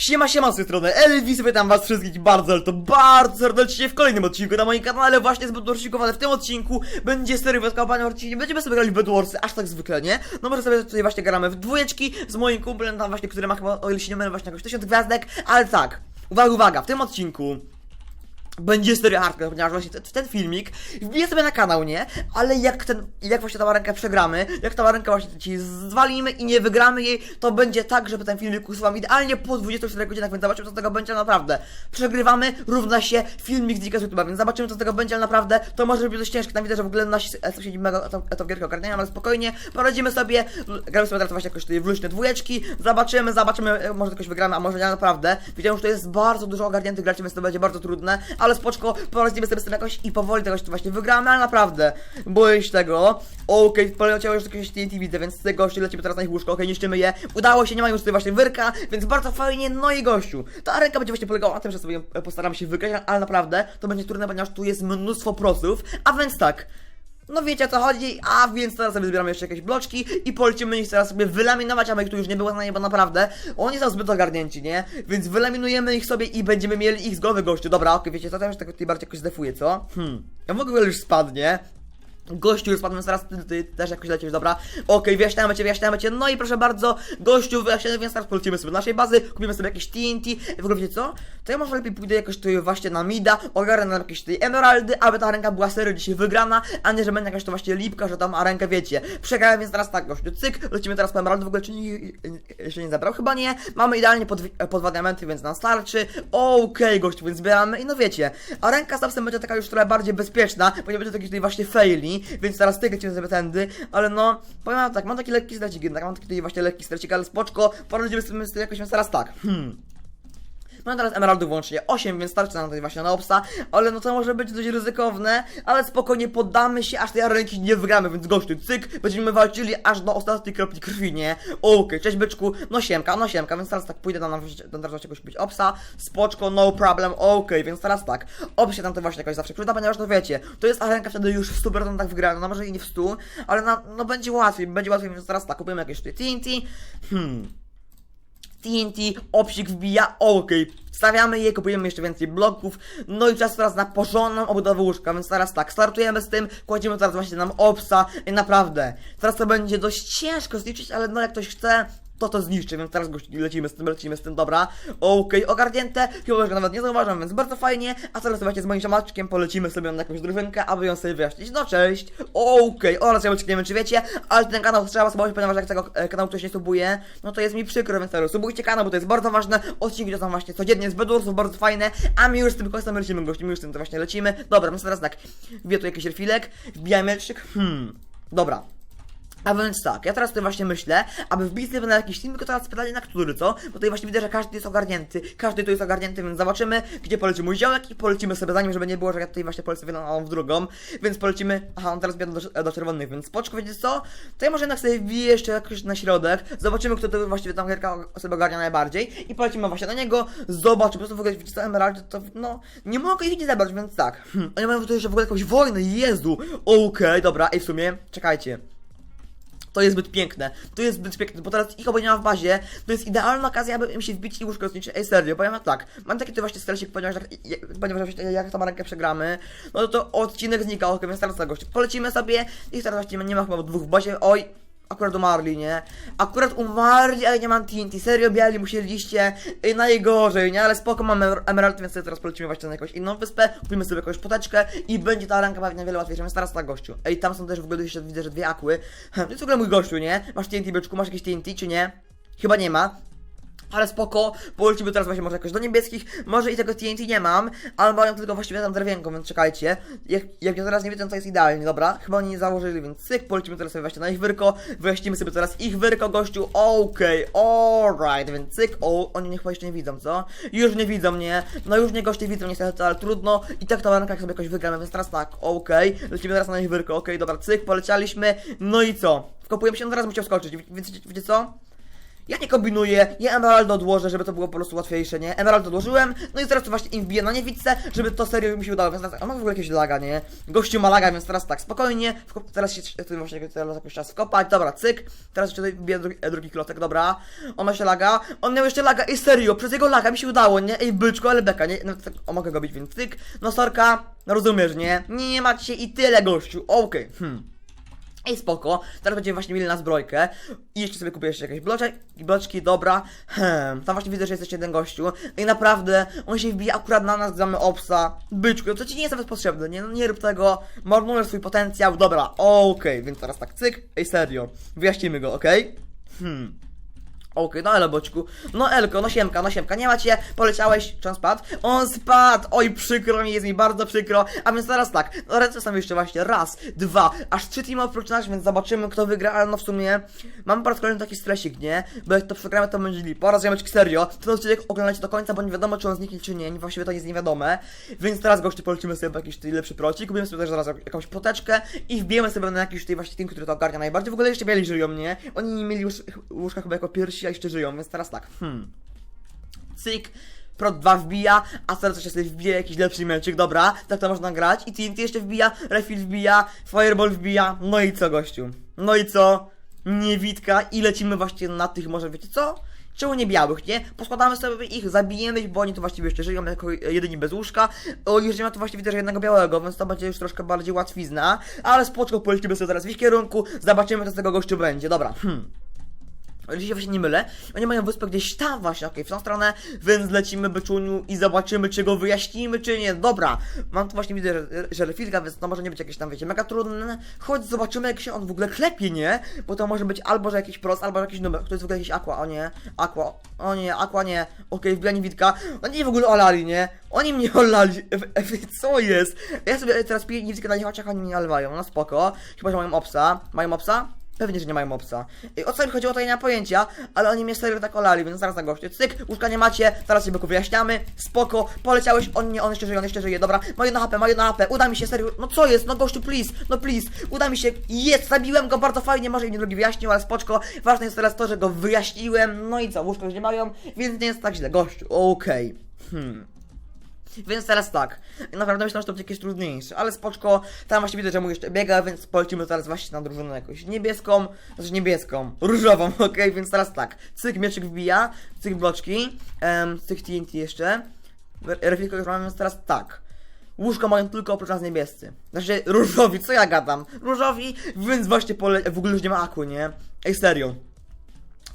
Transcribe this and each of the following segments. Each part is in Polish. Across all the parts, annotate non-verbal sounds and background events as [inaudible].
Siema, siema z tej strony Elvis, witam was wszystkich bardzo, ale to bardzo serdecznie w kolejnym odcinku na moim kanale Właśnie jest Bedwarsik, ale w tym odcinku będzie seria wyskałpania odcinki Będziemy sobie grali w Bedwarsy, aż tak zwykle, nie? No może sobie tutaj właśnie gramy w dwójeczki z moim kumplem tam właśnie, który ma chyba, o ile się nie mylę, właśnie jakoś tysiąc gwiazdek Ale tak, uwaga, uwaga, w tym odcinku będzie seria hardcore, ponieważ właśnie ten, ten filmik wbiję sobie na kanał, nie? Ale jak ten, jak właśnie tą rękę przegramy, jak tą rękę właśnie ci zwalimy i nie wygramy jej, to będzie tak, żeby ten filmik usuwam idealnie po 24 godzinach, więc zobaczymy co z tego będzie naprawdę. Przegrywamy, równa się filmik z Dzika z YouTube'a, więc zobaczymy co z tego będzie, naprawdę to może być dość ciężkie. Tam widzę, że w ogóle nasi sąsiedzi mega tą, tą gierkę ogarniają, ale spokojnie, poradzimy sobie, gramy sobie teraz właśnie jakoś tutaj w dwójeczki, zobaczymy, zobaczymy, może jakoś wygramy, a może nie, naprawdę. Widziałem, że to jest bardzo dużo ogarniętych graczy, więc to będzie bardzo trudne, ale spoczko, poradzimy sobie z tym jakoś i powoli tego właśnie wygramy, ale naprawdę, boję się tego. Okej, poleciało już jakieś TNT widzę, więc z tego gości lecimy teraz na ich łóżko, okej, niszczymy je. Udało się, nie ma już tutaj właśnie wyrka, więc bardzo fajnie, no i gościu. Ta ręka będzie właśnie polegała na tym, że sobie postaram się wygrać, ale naprawdę to będzie trudne, ponieważ tu jest mnóstwo prosów, a więc tak. No wiecie o co chodzi, a więc teraz sobie zbieramy jeszcze jakieś bloczki i polecimy ich teraz sobie wylaminować, aby ich tu już nie było na bo naprawdę oni są zbyt ogarnięci, nie? Więc wylaminujemy ich sobie i będziemy mieli ich z głowy gościu. Dobra, okej, wiecie co, teraz tak tutaj bardziej jakoś zdefuje, co? Hmm, ja w ogóle już spadnie. Gościu, już spadłem zaraz, ty, ty też jakoś lecisz, dobra? Okej, wyjaśniamy cię, wyjaśniamy cię, no i proszę bardzo, gościu, wyjaśniamy, więc teraz polecimy sobie do naszej bazy, kupimy sobie jakieś TNT, w ogóle wiecie co? To ja może lepiej pójdę jakoś tutaj właśnie na Mida, ogarnę nam jakieś tutaj emeraldy, aby ta ręka była serio dzisiaj wygrana, a nie, że będzie jakaś to właśnie lipka, że tam, a rękę wiecie. Przegrałem, więc teraz tak, gościu, cyk, lecimy teraz po emeraldy, w ogóle czy nie, jeszcze nie zabrał? Chyba nie, mamy idealnie pod, pod dwa diamenty, więc nam starczy, okej, gościu, więc zbieramy i no wiecie, a ręka z napsem będzie taka już trochę bardziej bezpieczna, bo nie będzie takich tutaj właśnie faili, więc teraz ty lecimy sobie tędy, ale no, powiem tak, mam taki lekki strecik jednak, mam taki tutaj właśnie lekki strecik, ale spoczko, poradzimy z tym jakoś, więc teraz tak, hmm. Mam teraz emeraldów wyłącznie 8, więc starczy nam tutaj właśnie na obsa, ale no to może być dość ryzykowne, ale spokojnie poddamy się, aż tej ręki nie wygramy, więc gościu, cyk, będziemy walczyli aż do ostatniej kropli krwi, nie? Okej, cześć byczku, no siemka, no siemka, więc teraz tak pójdę tam na teraz jakoś być obsa, spoczko, no problem, okej, więc teraz tak, obs się tam to właśnie jakoś zawsze przyda, ponieważ to wiecie, to jest ręka wtedy już w 100% wygrana, no może i nie w 100, ale na, no będzie łatwiej, będzie łatwiej, więc teraz tak, kupujemy jakieś tutaj TNT, hmm... TNT, obsik wbija, okej, stawiamy je, kupujemy jeszcze więcej bloków, no i czas teraz na porządną obudowę łóżka, więc teraz tak, startujemy z tym, kładziemy teraz właśnie nam obsa naprawdę, teraz to będzie dość ciężko zliczyć, ale no jak ktoś chce, to to zniszczy, więc teraz gości lecimy z tym, lecimy z tym, dobra, okej, ogarnięte, chyba, że go nawet nie zauważam, więc bardzo fajnie, a teraz właśnie z moim ziomeczkiem polecimy sobie na jakąś drużynkę, aby ją sobie wyjaśnić, no cześć, okej, oraz ja nie wiem czy wiecie, ale ten kanał trzeba subować, ponieważ jak tego e, kanału ktoś nie subuje, no to jest mi przykro, więc teraz subujcie kanał, bo to jest bardzo ważne, odcinki to są właśnie codziennie z Bedursów, bardzo fajne, a my już z tym końcem lecimy, gości, my już z tym to właśnie lecimy, dobra, więc teraz tak, wbiję tu jakiś refilek, wbijamy hmm, dobra, a więc tak, ja teraz tutaj właśnie myślę, aby wbić sobie na jakiś film, tylko teraz pytanie na który, co? Bo tutaj właśnie widzę, że każdy jest ogarnięty, każdy tu jest ogarnięty, więc zobaczymy, gdzie poleci mój ziomek i polecimy sobie za nim, żeby nie było, że ja tutaj właśnie polecę w w drugą, więc polecimy, aha, on teraz biegł do, do czerwonych, więc spoczko, wiecie co? To ja może jednak sobie wbiję jeszcze jakoś na środek, zobaczymy, kto to właściwie tam gierka sobie ogarnia najbardziej. I polecimy właśnie na niego, zobaczymy, po prostu w ogóle, wiecie co, emeraldy, to no, nie mogę ich nie zabrać, więc tak, hmm, oni mają tutaj jeszcze w ogóle jakąś wojnę, Jezu, okej, dobra, ej, w sumie, czekajcie, to jest zbyt piękne. To jest zbyt piękne, bo teraz ich obu nie ma w bazie. To jest idealna okazja, aby im się wbić i łóżko zniszczyć. Ej, serio, powiem tak. Mam taki tu właśnie stresik, ponieważ jak, ponieważ jak, tą rękę przegramy, no to, to odcinek znika, ok, więc teraz tego polecimy sobie i teraz właśnie nie ma chyba dwóch w bazie. Oj, akurat umarli, nie? Akurat umarli, ale nie mam TNT. Serio, biali musieliście y, najgorzej, nie? Ale spoko, mamy emerald, więc sobie teraz polecimy właśnie na jakąś inną wyspę, kupimy sobie jakąś poteczkę i będzie ta ręka pewnie wiele łatwiejsza, więc teraz tak, gościu. Ej, tam są też w ogóle, widzę, że dwie akły. Hm, to jest w ogóle mój gościu, nie? Masz TNT, byczku, masz jakieś TNT, czy nie? Chyba nie ma. Ale spoko, polecimy teraz właśnie może jakoś do niebieskich, może i tego TNT nie mam, ale mają tylko właściwie tam drewienką, więc czekajcie. Jak, jak ja teraz nie widzę, to jest idealnie, dobra? Chyba oni nie założyli, więc cyk, polecimy teraz sobie właśnie na ich wyrko, wyjaśnimy sobie teraz ich wyrko, gościu, okej, okay, alright, więc cyk, o, oni mnie chyba jeszcze nie widzą, co? Już nie widzą mnie, no już nie goście widzą niestety, ale trudno i tak to rękach sobie jakoś wygramy, więc teraz tak, okej, okay, lecimy teraz na ich wyrko, okej, okay, dobra, cyk, polecialiśmy, no i co? Wkopujemy się, no teraz musiał skoczyć, więc wiecie co? Ja nie kombinuję, ja Emerald odłożę, żeby to było po prostu łatwiejsze, nie? Emerald odłożyłem, no i teraz to właśnie im wbiję na niewidce, żeby to serio mi się udało, więc teraz, on ma w ogóle jakieś laga, nie? Gościu ma laga, więc teraz tak, spokojnie, teraz się tym właśnie teraz czas wkopać, dobra, cyk, teraz jeszcze wbiję drugi, e, drugi klotek, dobra, on ma jeszcze laga, on miał jeszcze laga, i serio, przez jego laga mi się udało, nie? Ej, byczku, ale beka, nie? No, tak, o, mogę go bić, więc cyk, no sorka, no rozumiesz, nie? Nie macie i tyle, gościu, okej, hmm. Ej, spoko, teraz będziemy właśnie mieli na zbrojkę. I jeszcze sobie kupię jeszcze jakieś bloczki, bloczki, dobra, hmm, tam właśnie widzę, że jest jeszcze jeden gościu. I naprawdę, on się wbija akurat na nas, gdy obsa, byczku, to ci nie jest nawet potrzebne, nie, no nie rób tego, marnujesz swój potencjał, dobra, okej, więc teraz tak, cyk, ej, serio, wyjaśnimy go, okej? Hmm. Okej, no Elo boczku. No Elko, no siemka, no siemka, nie macie, poleciałeś, czy on spadł? On spadł! Oj, przykro mi, jest mi bardzo przykro. A więc teraz tak, no ręce są jeszcze właśnie raz, dwa, aż trzy teamy oprócz nas, więc zobaczymy kto wygra, ale no w sumie mam raz kolejny taki stresik, nie? Bo jak to przegramy, to będzie lipa. Raz ziomeczki, serio, ten odcinek oglądajcie do końca, bo nie wiadomo czy on zniknie czy nie, właściwie to jest niewiadome. Więc teraz goście polecimy sobie jakiś lepszy procik, kupimy sobie też zaraz jakąś poteczkę i wbijemy sobie na jakiś tutaj właśnie team, który to ogarnia najbardziej. W ogóle jeszcze biali żyją, nie? Oni nie mieli łóż- łóżka chyba jako pierwsi, a jeszcze żyją, więc teraz tak, hmm. Cyk, Prot 2 wbija, a teraz jeszcze sobie wbije jakiś lepszy meczyk, dobra, tak to można grać. I TNT jeszcze wbija, Refill wbija, Fireball wbija, no i co gościu? No i co? Niewidka i lecimy właśnie na tych, może wiecie co? Czemu nie białych, nie? Poskładamy sobie ich, zabijemy ich, bo oni tu właściwie jeszcze żyją jako jedyni bez łóżka. O, już nie ma tu właśnie widzę, że jednego białego, więc to będzie już troszkę bardziej łatwizna. Ale spoczko, polecimy sobie teraz w ich kierunku, zobaczymy co z tego gościu będzie, dobra, hmm. Jeśli się właśnie nie mylę, oni mają wyspę gdzieś tam właśnie, okej, w tą stronę, więc lecimy byczuniu i zobaczymy, czy go wyjaśnimy, czy nie. Dobra, mam tu właśnie widzę, że, że refilka, więc to może nie być jakieś tam, wiecie, mega trudne. Chodź, zobaczymy, jak się on w ogóle klepie, nie? Bo to może być albo, że jakiś prost, albo jakiś numer. To jest w ogóle jakiś aqua, o nie, aqua, o nie, aqua nie, okej, wbijanie widka. Oni w ogóle olali, nie? Oni mnie olali, E, co jest? Ja sobie teraz piję niewidkę na nich oni mnie nalewają, no spoko. Chyba, że mają obsa. Mają obsa? Pewnie, że nie mają obsa. I o co mi chodziło, to nie mam pojęcia, ale oni mnie serio tak olali, więc zaraz na goście. Cyk, łóżka nie macie, zaraz się byku wyjaśniamy, spoko, poleciałeś, on nie, on jeszcze żyje, on jeszcze żyje, dobra, ma jedno HP, ma jedno HP, uda mi się, serio, no co jest, no gościu, please, no please, uda mi się, jest, zabiłem go bardzo fajnie, może i nie drugi wyjaśnił, ale spoczko, ważne jest teraz to, że go wyjaśniłem, no i co, łóżko już nie mają, więc nie jest tak źle, gościu, okej, hmm. Więc teraz tak, naprawdę myślałem, że to będzie jakieś trudniejsze, ale spoczko, tam właśnie widzę, że mu jeszcze biega, więc polecimy teraz właśnie na drużynę jakąś niebieską, znaczy niebieską, różową, [laughs] okej, więc teraz tak, cyk, mieczyk wbija, cyk, bloczki, em, cyk TNT jeszcze, Re- refilko już mamy, więc teraz tak, łóżko mają tylko oprócz nas niebiescy, znaczy różowi, co ja gadam, różowi, więc właśnie pole... w ogóle już nie ma aku, nie, ej serio.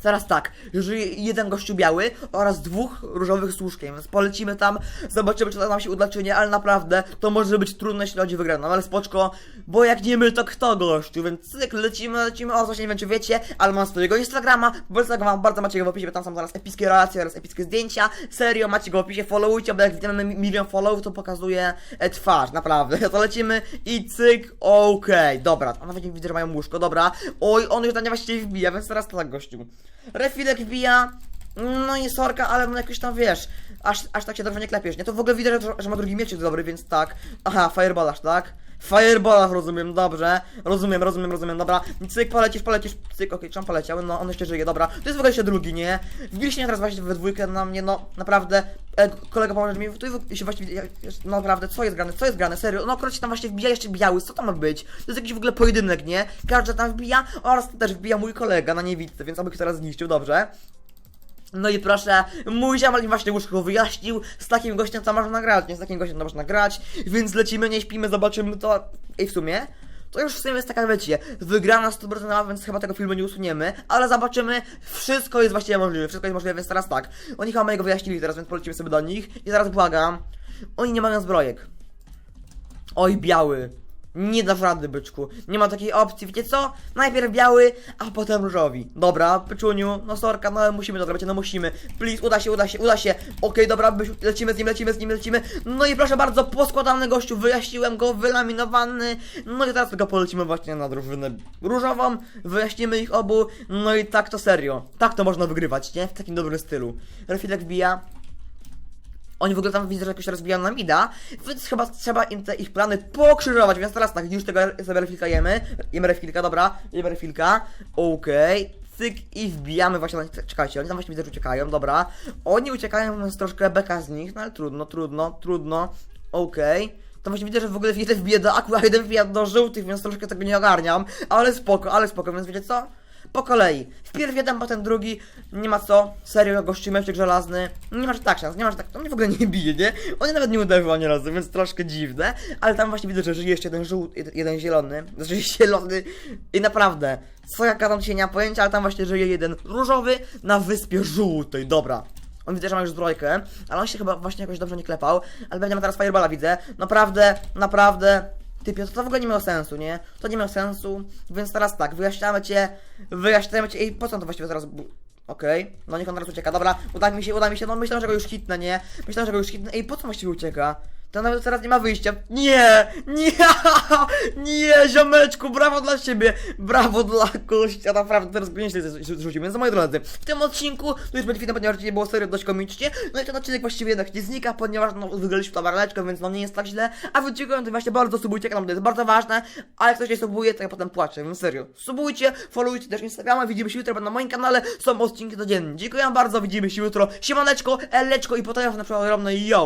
Teraz tak, już jeden gościu biały oraz dwóch różowych z więc polecimy tam, zobaczymy czy to nam się uda czy nie, ale naprawdę to może być trudne jeśli chodzi o wygraną, ale spoczko, bo jak nie my to kto gościu, więc cyk, lecimy, lecimy, o właśnie nie wiem czy wiecie, ale mam swojego Instagrama, bo Instagrama bardzo macie go w opisie, bo tam są zaraz epickie relacje oraz epickie zdjęcia, serio macie go w opisie, followujcie, bo jak widzimy milion followów to pokazuje e, twarz, naprawdę, [laughs] to lecimy i cyk, okej, dobra, a nawet nie widzę, że mają łóżko, dobra, oj, on już na nie właściwie wbija, więc teraz tak gościu. Refilek wbija. No i sorka, ale no jakoś tam wiesz, aż, aż tak się dobrze nie klepiesz, nie? To w ogóle widać, że, że ma drugi mieczek dobry, więc tak. Aha, fireballach, tak? Fireballach rozumiem, dobrze. Rozumiem, rozumiem, rozumiem, dobra. Cyk, polecisz, polecisz, cyk, okej, on poleciał? No, on jeszcze żyje, dobra. To jest w ogóle jeszcze drugi, nie? Wbiliście mnie teraz właśnie we dwójkę na mnie, no, naprawdę. E, kolega pomoże mi, tu się właśnie, no naprawdę, co jest grane, co jest grane, serio? No, się tam właśnie wbija jeszcze biały, co tam ma być? To jest jakiś w ogóle pojedynek, nie? Każdy tam wbija, oraz też wbija mój kolega na niewidce, więc aby go teraz zniszczył, dobrze. No i proszę, mój ziomal mi właśnie łóżko wyjaśnił, z takim gościem co można grać, nie z takim gościem to można grać, więc lecimy, nie śpimy, zobaczymy to. I w sumie, to już w sumie jest taka, wiecie, wygrana 100%, więc chyba tego filmu nie usuniemy, ale zobaczymy, wszystko jest właściwie możliwe, wszystko jest możliwe, więc teraz tak, oni chyba mojego wyjaśnili teraz, więc polecimy sobie do nich i zaraz błagam, oni nie mają zbrojek. Oj, biały. Nie dasz rady, byczku. Nie ma takiej opcji, wiecie co? Najpierw biały, a potem różowi. Dobra, byczuniu, no sorka, no ale musimy to zrobić, no musimy. Please, uda się, uda się, uda się. Okej, dobra, byczu, lecimy z nim, lecimy z nim, lecimy. No i proszę bardzo, poskładany gościu, wyjaśniłem go, wylaminowany. No i teraz tylko polecimy właśnie na drużynę różową, wyjaśnimy ich obu. No i tak to serio. Tak to można wygrywać, nie? W takim dobrym stylu. Refilek wbija, oni w ogóle tam widzę, że jakoś rozbijają nam ida, więc chyba trzeba im te ich plany pokrzyżować, więc teraz tak, już tego sobie refilka jemy, refilka, dobra, jemy refilka, okej, cyk i wbijamy właśnie na. Czekajcie, oni tam właśnie widzę, że uciekają, dobra. Oni uciekają, więc troszkę beka z nich, no ale trudno, trudno, trudno. Okej. To właśnie widzę, że w ogóle jeden wbije do aqua, a jeden wbija do żółtych, więc troszkę tego nie ogarniam. Ale spoko, ale spoko, więc wiecie co? Po kolei. Wpierw jeden, potem drugi. Nie ma co. Serio, gościu meczek żelazny. Nie masz tak szans, nie masz tak. To mnie w ogóle nie bije, nie? On nawet nie uderzył ani razu, więc troszkę dziwne. Ale tam właśnie widzę, że żyje jeszcze jeden żółty, jeden, zielony. Znaczy [laughs] zielony. I naprawdę. Co ja gadam dzisiaj nie mam pojęcia, ale tam właśnie żyje jeden różowy na wyspie żółtej. Dobra. On widzę, że ma już zbrojkę, ale on się chyba właśnie jakoś dobrze nie klepał. Ale pewnie ma teraz fireballa, widzę. Naprawdę, naprawdę. Typie, to, to w ogóle nie miało sensu, nie? To nie miało sensu, więc teraz tak, wyjaśniamy cię, wyjaśniamy cię i po co to właściwie zaraz... Okej, no niech on teraz ucieka, dobra, uda mi się, uda mi się, no myślałem, że go już hitnę, nie? Myślałem, że go już hitnę, ej, po co właściwie ucieka? To nawet teraz nie ma wyjścia. Nie! Nie! [laughs] Nie, ziomeczku, brawo dla ciebie! Brawo dla gościa, naprawdę teraz z- zrzucił. Więc moi drodzy, w tym odcinku, to już będzie film, ponieważ dzisiaj było serio dość komicznie, no i ten odcinek właściwie jednak nie znika, ponieważ no, wygraliśmy tabarleczkę, więc no nie jest tak źle, a wy dziękuję, to właśnie bardzo subujcie kanał, to jest bardzo ważne, ale jak ktoś nie subuje, to ja potem płaczę, więc serio. Subujcie, followujcie też Instagrama, widzimy się jutro, bo na moim kanale są odcinki codziennie. Dziękuję bardzo, widzimy się jutro, siemaneczko, eleczko i potem na przykład yo!